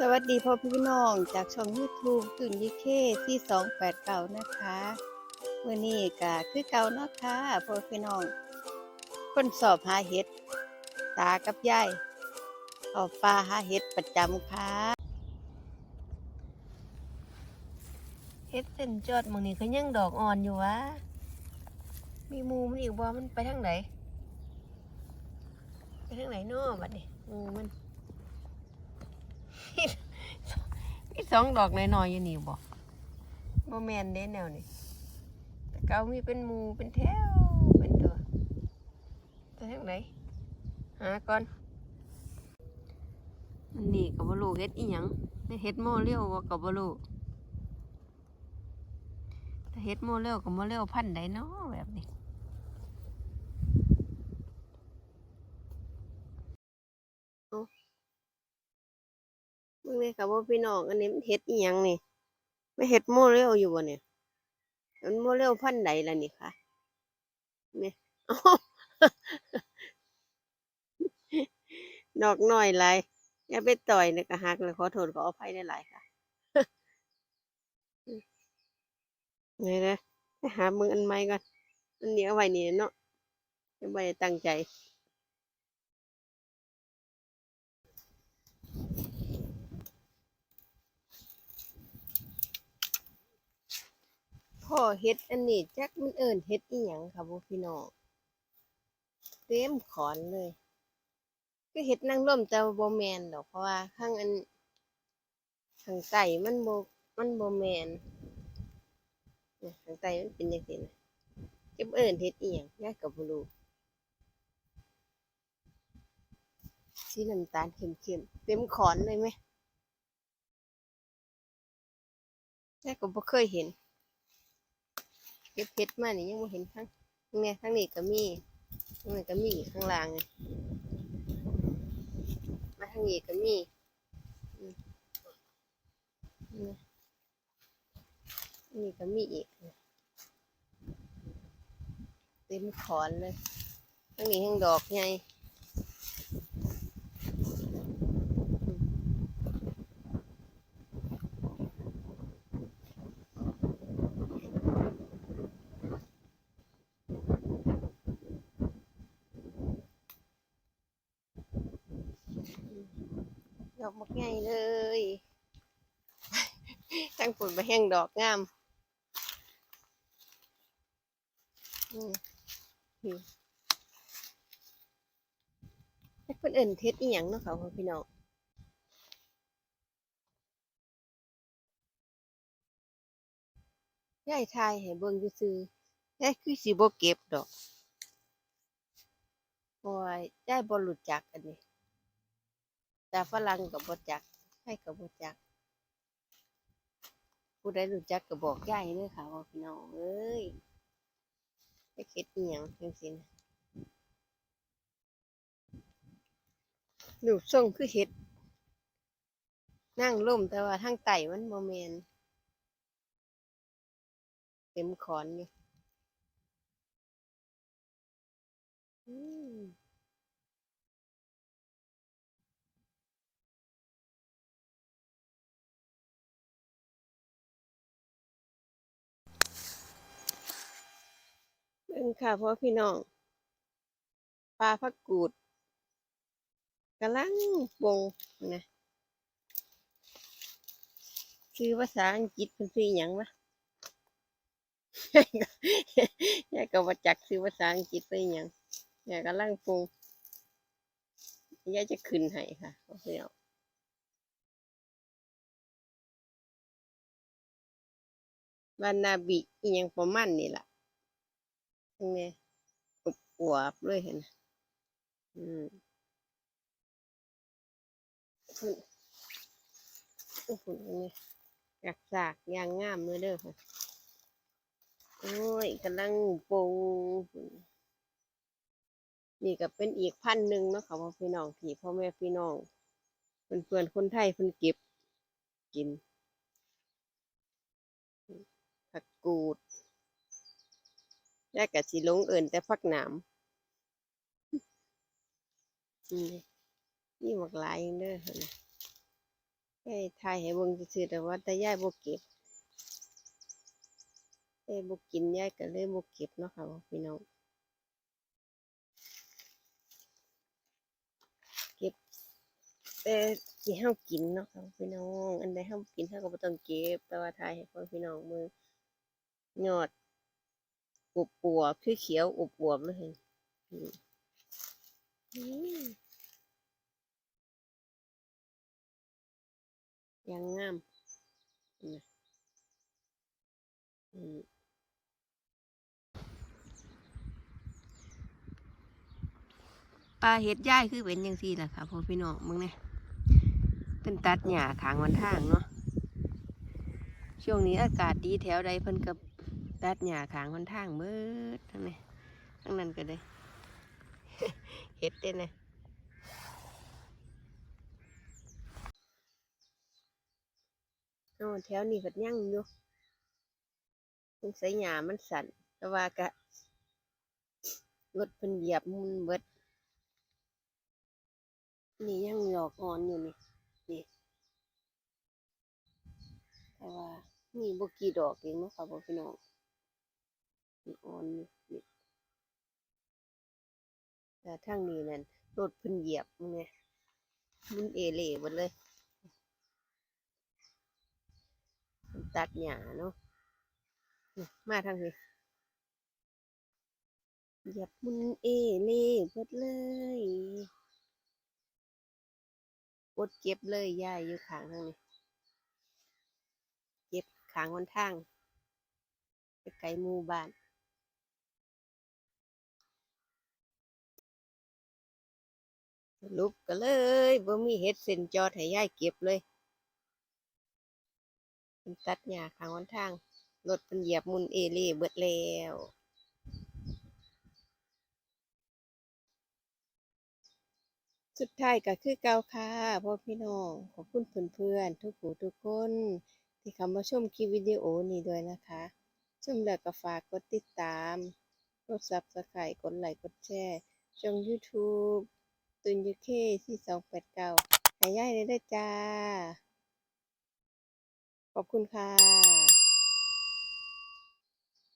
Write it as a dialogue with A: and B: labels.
A: สวัสดีพ่อพี่น้องจากช่อง YouTube ตุนยิเคที่สองแปดเก่านะคะมื่อนี้ก็คือเก่าเนาะค่ะพ่อพี่น้องคนสอบหาเห็ด ตากับยายออกปลาหาเห็ดประจำค่ะ
B: เฮ็ดเส้นจอดมองนี้ก็ยังดอกอ่อนอยู่วะมีมูมันอีกบ่มันไปทางไหนไปทางไหนนาะบัดนี้มูมัน มีส องดอกน้อยๆอยู่นี่บ่บ่แม่นเด้แนวนี้แต่เก่ามีเป็นหมูเป็นแถวเป็นตัวไปทางไหนหาก่อนอันนี้ก็บ่รู้เฮ็ดอีหยังแต่เฮ็ดโมเรียวว่าก็บ่รู้ถ้าเฮ็ดโมเร็วกับโมเร็วพันธุ์ใดเนาะแบบนี้
A: มึงเลยค่ะพ่อพี่น้องอันนี้มันเห็ดอีหยังนี่ไม่เห็ดโมเรลอยู่บ่เนี่ยมันโมเรลพันธุ์ใดล่ะนี่ค่ะเนี่ยดอกหน้อยหลายอย่าไปต่อยนะกะหักเลยขอโทษขออภัยได้หลายค่ะไงนะไปหามึงอันใหม่ก่อนอันนี้เอาไว้นี่เนาะยังไม่ได้ตั้งใจ พ่อเฮ็ดอันนี้จักมันเอิ้นเฮ็ดอีหยังค่ะบ่พี่น้องเต็มขอนเลย ก็เฮ็ดนางร่มแต่บ่แมนดอกเพราะว่าข้างอันข้างใต้มันบ่มันบ่แมนเนี่ยข้างใต้มันเป็นจังซี่นะจะเอิ้นเฮ็ดอีหยังยายก็บ่รู้สีน้ำตาลเข้มๆเต็มขอนเลยไหมยายก็บ่เคยเห็น เก็บเพชรมานี่ยังไม่เห็นทั้งนี่ยทั้งนี้ก็มีทั้งนี้ก็มีข้างล่างไงมาทั้งนี้ก็มีอืมนี่นี่ก็มีอีกเต็มขอนเลยทั้งนี้ทั้งดอกไง ดอกมักใหญ่เลยทั้งฝุ่นไปแห้งดอกงามอืมอืมให้เพิ่นอิ่นเทศอีหยังเนาะค่ะพ่อพี่น้องยายทายให้เบิ่งซื่อยายคือสิบ่เก็บดอกเพราะว่ายายบ่รู้จักอันนี้ แต่ฝรั่งก็บ่จักใครก็บ่จักผู้ใดรู้จักก็บอกยายเด้อค่ะพี่น้องเอ้ยไปเฮ็ดอีหยังจังซี่นะรูปทรงคือเฮ็ด นั่งล่มแต่ว่าทางไตมันบ่แม่นเต็มขอนอยู่ บิ่งค่ะพ่อพี่น้องปลาพักกูดกำลังปงนะชื่อภาษาอังกฤษเป็นชื่อหยังวะยายก็บ่จักชื่อภาษาอังกฤษเป็นหยังยายกำลังปรุงยายจะขึ้นให้ค่ะพ่อพี่น้องวานาบิอียังประมาณนี้ล่ะ ทั้งนี้อวบเลยเห็นอืมฝุ่นโอ้ฝุ่นนี่กักสากยางงามเลยเด้อค่ะโอ้ยกำลังปรุงนี่ก็เป็นอีกพันหนึ่งเนาะค่ะพ่อพี่น้องที่พ่อแม่พี่น้องเพื่อนๆคนไทยเพิ่นเก็บกินผักกูด ยายกะสิลงเอินแต่พักหนามอืมนี่บักหลายเด้อนน่ะยายถ่ายให้เบิ่งซื่อแต่ว่าแต่ยายบ่เก็บยายบ่กินยายก็เลยบ่เก็บเนาะค่ะพี่น้องเก็บแต่ที่เฮากินเนาะค่ะพี่น้อง อันใดเฮากินเฮาก็บ่ต้องเก็บแต่ว่าถ่ายให้พ่อพี่น้องมือยอด อวบอวบคือเขียวอวบอวบเลยอืมอืมยังงาม
B: ปลาเห็ดย่ายคือเป็นยังซี่ล่ะค่ะพ่อพี่น้องมึงเนี่ยเป็นตัดหญ้าขางวันทางเนาะช่วงนี้อากาศดีแถวใดเพิ่นกับ ตัดหญ้าขางวันทางเบิดทั้งนี้ทั้งนั้นก็ได้เห็ดเด้นะ
A: เอ๋อแถวนี้ก็ยังอยู่สงสัยหญ้ามันสั่นแต่ว่าก็รถเพิ่นเหยียบมุนเบิดนี่ยังหยอกอ่อนอยู่นี่นี่แต่ว่านี่บกี่ดอกเองเนาะค่ะพ่อพี่น้องมัน อ่อนนี่แต่ทางนี้นั่นรถพิ่นเหยียบมันไงมันเอเล่หมดเลย ตัดหญ้าเนาะมาทางนี้เหยียบมันเอเล่หมดเลยกดเก็บเลยยายอยู่ขางทางนี้ เก็บขางวันทางไปไกลหมู่บ้าน สรุปก็เลยบ่มีเฮ็ดเส้นจอดให้ยายเก็บเลยเพิ่นตัดหญ้าขางวันทางรถเพิ่นเหยียบมุนเอเล่เบิดแล้วสุดท้ายก็คือเก่าค่ะพ่อพี่น้องขอบคุณเพื่อนๆทุกผู้ทุกคน ที่เข้ามาชมคลิปวิดีโอนี้ด้วยนะคะชมแล้วก็ฝากกดติดตาม กด Subscribe กดไลค์กดแชร์ช่อง YouTube ตุนยูเคที่สองแปดเก้าหาย่ายเลยได้อจ้า ขอบคุณค่ะ